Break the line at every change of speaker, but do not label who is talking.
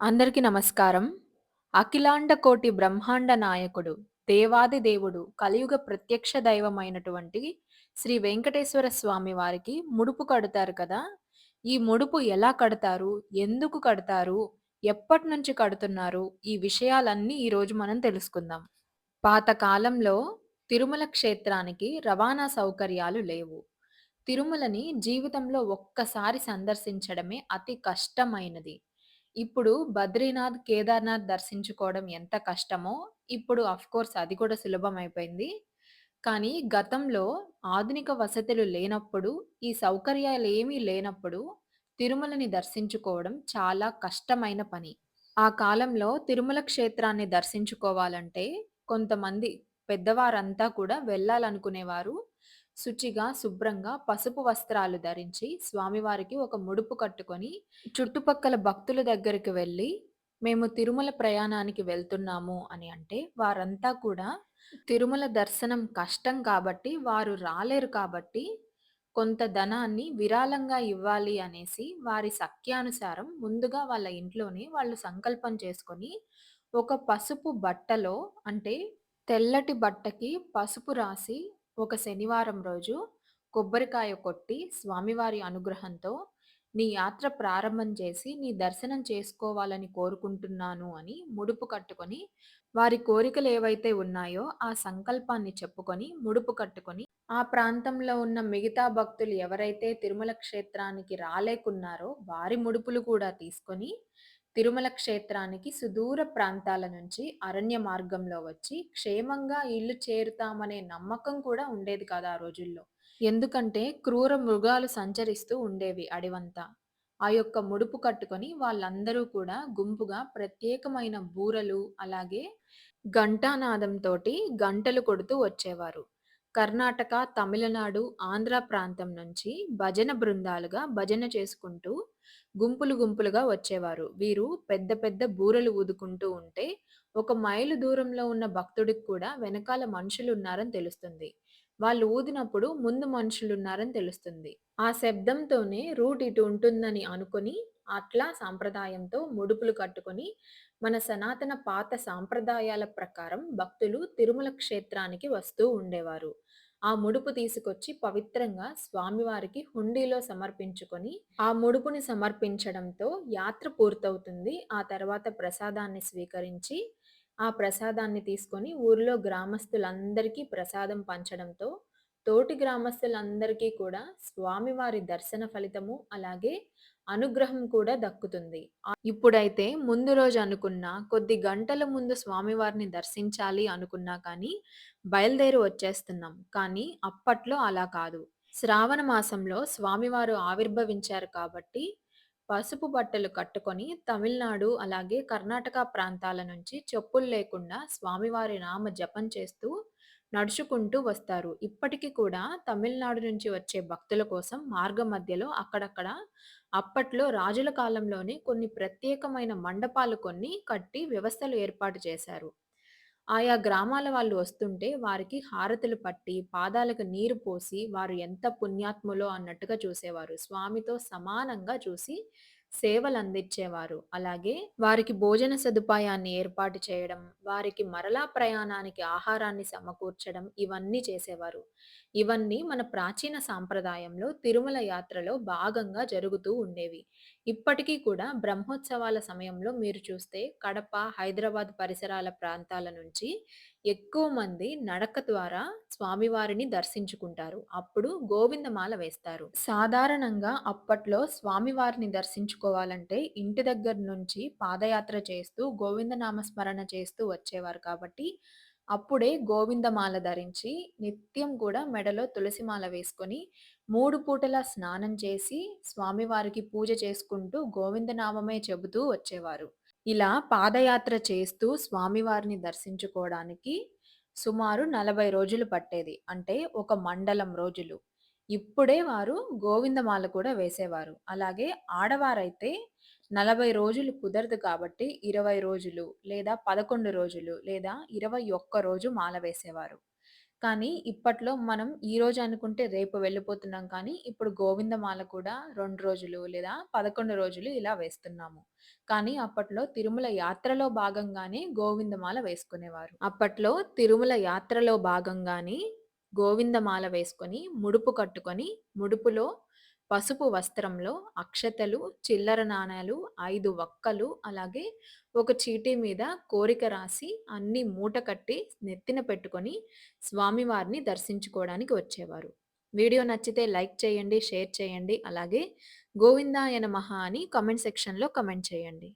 అందరికీ నమస్కారం. అఖిలాండ కోటి బ్రహ్మాండ నాయకుడు, దేవాది దేవుడు, కలియుగ ప్రత్యక్ష దైవమైనటువంటి శ్రీ వెంకటేశ్వర స్వామి వారికి ముడుపు కడతారు కదా! ఈ ముడుపు ఎలా కడతారు? ఎందుకు కడతారు? ఎప్పటినుంచి కడుతున్నారు? ఈ విషయాలన్నీ ఈరోజు మనం తెలుసుకుందాం. పాతకాలంలో తిరుమల క్షేత్రానికి రవాణా సౌకర్యాలు లేవు. తిరుమలని జీవితంలో ఒక్కసారి సందర్శించడమే అతి కష్టమైనది. ఇప్పుడు బద్రీనాథ్, కేదార్‌నాథ్ దర్శించుకోవడం ఎంత కష్టమో, ఇప్పుడు ఆఫ్‌కోర్స్ అది కూడా సులభం అయిపోయింది కానీ గతంలో ఆధునిక వసతులు లేనప్పుడు, ఈ సౌకర్యాలేమీ లేనప్పుడు తిరుమలని దర్శించుకోవడం చాలా కష్టమైన పని. ఆ కాలంలో తిరుమల క్షేత్రాన్ని దర్శించుకోవాలంటే కొంతమంది పెద్దవారంతా కూడా వెళ్ళాలనుకునేవారు. శుచిగా, శుభ్రంగా పసుపు వస్త్రాలు ధరించి స్వామివారికి ఒక ముడుపు కట్టుకొని చుట్టుపక్కల భక్తుల దగ్గరికి వెళ్ళి, మేము తిరుమల ప్రయాణానికి వెళ్తున్నాము అని అంటే, వారంతా కూడా తిరుమల దర్శనం కష్టం కాబట్టి, వారు రాలేరు కాబట్టి, కొంత ధనాన్ని విరాళంగా ఇవ్వాలి అనేసి, వారి సఖ్యానుసారం ముందుగా వాళ్ళ ఇంట్లోనే వాళ్ళు సంకల్పం చేసుకొని, ఒక పసుపు బట్టలో అంటే తెల్లటి బట్టకి పసుపు రాసి, ఒక శనివారం రోజు కొబ్బరికాయ కొట్టి, స్వామివారి అనుగ్రహంతో నీ యాత్ర ప్రారంభం చేసి, నీ దర్శనం చేసుకోవాలని కోరుకుంటున్నాను అని ముడుపు కట్టుకొని, వారి కోరికలు ఏవైతే ఉన్నాయో ఆ సంకల్పాన్ని చెప్పుకొని, ముడుపు కట్టుకొని, ఆ ప్రాంతంలో ఉన్న మిగతా భక్తులు ఎవరైతే తిరుమల క్షేత్రానికి రాలేకున్నారో వారి ముడుపులు కూడా తీసుకొని, తిరుమల క్షేత్రానికి సుదూర ప్రాంతాల నుంచి అరణ్య మార్గంలో వచ్చి క్షేమంగా ఇల్లు చేరుతామనే నమ్మకం కూడా ఉండేది కాదు ఆ రోజుల్లో. ఎందుకంటే క్రూర మృగాలు సంచరిస్తూ ఉండేవి అడివంతా. ఆ యొక్క ముడుపు కట్టుకొని వాళ్ళందరూ కూడా గుంపుగా ప్రత్యేకమైన బూరలు, అలాగే ఘంటానాదంతో గంటలు కొడుతూ వచ్చేవారు. కర్ణాటక, తమిళనాడు, ఆంధ్ర ప్రాంతం నుంచి భజన బృందాలుగా భజన చేసుకుంటూ గుంపులు గుంపులుగా వచ్చేవారు. వీరు పెద్ద పెద్ద బూరలు ఊదుకుంటూ ఉంటే, ఒక మైలు దూరంలో ఉన్న భక్తుడికి కూడా వెనకాల మనుషులున్నారని తెలుస్తుంది. వాళ్ళు ఊదినప్పుడు ముందు మనుషులున్నారని తెలుస్తుంది. ఆ శబ్దంతోనే రూట్ ఇటు ఉంటుందని అనుకుని, అట్లా సాంప్రదాయంతో ముడుపులు కట్టుకొని, మన సనాతన పాత సాంప్రదాయాల ప్రకారం భక్తులు తిరుమల క్షేత్రానికి వస్తూ ఉండేవారు. ఆ ముడుపు తీసుకొచ్చి పవిత్రంగా స్వామివారికి హుండీలో సమర్పించుకొని, ఆ ముడుపుని సమర్పించడంతో యాత్ర పూర్తవుతుంది. ఆ తర్వాత ప్రసాదాన్ని స్వీకరించి, ఆ ప్రసాదాన్ని తీసుకొని ఊర్లో గ్రామస్తులందరికీ ప్రసాదం పంచడంతో, తోటి గ్రామస్తులందరికీ కూడా స్వామివారి దర్శన ఫలితము, అలాగే అనుగ్రహం కూడా దక్కుతుంది. ఇప్పుడైతే ముందు రోజు అనుకున్న, కొద్ది గంటల ముందు స్వామివారిని దర్శించాలి అనుకున్నా కానీ, బయలుదేరి వచ్చేస్తున్నాం. కానీ అప్పట్లో అలా కాదు. శ్రావణ మాసంలో స్వామివారు ఆవిర్భవించారు కాబట్టి, పసుపు బట్టలు కట్టుకొని తమిళనాడు, అలాగే కర్ణాటక ప్రాంతాల నుంచి చెప్పులు లేకుండా స్వామివారి నామ జపం చేస్తూ, నడుచుకుంటూ వస్తారు. ఇప్పటికి కూడా తమిళనాడు నుంచి వచ్చే భక్తుల కోసం మార్గ మధ్యలో అక్కడక్కడ అప్పట్లో రాజుల కాలంలోనే కొన్ని ప్రత్యేకమైన మండపాలు కొన్ని కట్టి వ్యవస్థలు ఏర్పాటు చేశారు. ఆయా గ్రామాల వాళ్ళు వస్తుంటే వారికి హారతులు పట్టి, పాదాలకు నీరు పోసి, వారు ఎంత పుణ్యాత్ములో అన్నట్టుగా చూసేవారు. స్వామితో సమానంగా చూసి సేవలు అందించేవారు అలాగే వారికి భోజన సదుపాయాన్ని ఏర్పాటు చేయడం, వారికి మరలా ప్రయాణానికి ఆహారాన్ని సమకూర్చడం ఇవన్నీ చేసేవారు. ఇవన్నీ మన ప్రాచీన సాంప్రదాయంలో తిరుమల యాత్రలో భాగంగా జరుగుతూ ఉండేవి. ఇప్పటికీ కూడా బ్రహ్మోత్సవాల సమయంలో మీరు చూస్తే కడప, హైదరాబాద్ పరిసరాల ప్రాంతాల నుంచి ఎక్కువ మంది నడక ద్వారా స్వామివారిని దర్శించుకుంటారు. అప్పుడు గోవిందమాల వేస్తారు. సాధారణంగా అప్పట్లో స్వామివారిని దర్శించుకోవాలంటే ఇంటి దగ్గర నుంచి పాదయాత్ర చేస్తూ గోవిందనామ స్మరణ చేస్తూ వచ్చేవారు కాబట్టి, అప్పుడే గోవిందమాల ధరించి నిత్యం కూడా మెడలో తులసిమాల వేసుకొని, మూడు పూటలా స్నానం చేసి, స్వామివారికి పూజ చేసుకుంటూ గోవిందనామమే చెబుతూ వచ్చేవారు. ఇలా పాదయాత్ర చేస్తూ స్వామివారిని దర్శించుకోవడానికి సుమారు 40 రోజులు పట్టేది. అంటే ఒక మండలం రోజులు. ఇప్పుడే వారు గోవిందమాల కూడా వేసేవారు. అలాగే ఆడవారైతే 40 రోజులు కుదరదు కాబట్టి 20 రోజులు లేదా 11 రోజులు లేదా 21 రోజు మాల వేసేవారు. కానీ ఇప్పట్లో మనం ఈ రోజు అనుకుంటే రేపు వెళ్ళిపోతున్నాం కానీ ఇప్పుడు గోవిందమాల కూడా రెండు రోజులు లేదా 11 రోజులు ఇలా వేస్తున్నాము. కానీ అప్పట్లో తిరుమల యాత్రలో భాగంగానే గోవిందమాల వేసుకునేవారు. అప్పట్లో తిరుమల యాత్రలో భాగంగానే గోవిందమాల వేసుకొని, ముడుపు కట్టుకొని, ముడుపులో పసుపు వస్త్రంలో అక్షతలు, చిల్లర నాణాలు, ఐదు వక్కలు, అలాగే ఒక చీటీ మీద కోరిక రాసి అన్ని మూట కట్టి నెత్తిన పెట్టుకొని స్వామివారిని దర్శించుకోవడానికి వచ్చేవారు. వీడియో నచ్చితే లైక్ చేయండి, షేర్ చేయండి. అలాగే గోవిందాయన మహా అని కమెంట్ సెక్షన్‌లో కమెంట్ చేయండి.